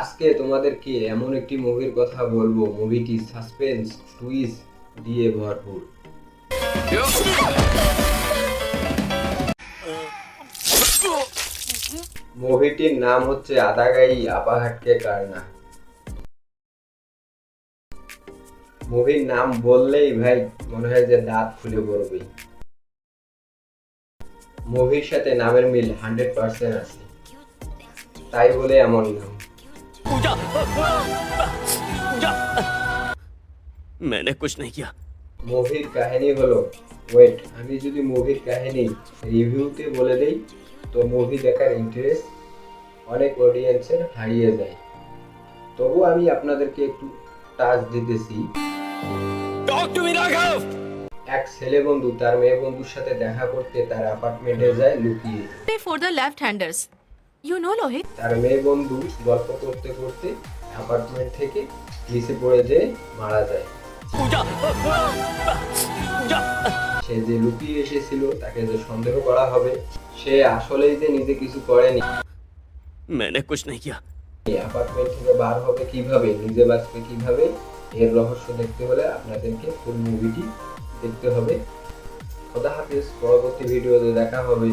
আজকে তোমাদেরকে এমন একটি মুভির কথা বলব। মুভিটি সাসপেন্স টুইস্ট দিয়ে ভরপুর। মুভিটির নাম হচ্ছে আদাগাই আপাহাটকে কারনা। মুভির নাম বললেই ভাই মনে হয় যে দাঁত খুলে পড়বে। মুভির সাথে নামের মিল হান্ড্রেড পার্সেন্ট আছে। তাই বলে এমন নাম। मैंने कुछ नहीं किया মুভির কাহিনী হলো ওয়েট আমি যদি মুভির কাহিনী রিভিউতে বলে দেই তো মুভি দেখার ইন্টারেস্ট অনেক অডিয়েন্সের হারিয়ে যায় তবু আমি আপনাদেরকে একটু টাচ দিতেছি टॉक टू मी राघव এক ছেলে বন্ধু তার মেয়ে বন্ধুর সাথে দেখা করতে তার অ্যাপার্টমেন্টে যায় লুকিয়ে Pay for the left-handers. You know Lohit? তার মেয়ে বন্ধু গল্প করতে করতে অ্যাপার্টমেন্ট থেকে নিচে পড়ে যেয়ে মারা যায় पूजा पूजा সে যে লুকিয়ে এসেছিল তাকে যে সন্দেহ করা হবে সে আসলেই যে নিজে কিছু করেনি मैंने कुछ नहीं किया এই অ্যাপার্টমেন্ট থেকে বার হবে কিভাবে নিজে বাঁচবে কিভাবে এর রহস্য দেখতে হলে আপনাদেরকে ফুল মুভিটি দেখতে হবে খোদা হাফিজ পরবর্তী ভিডিওতে দেখা হবে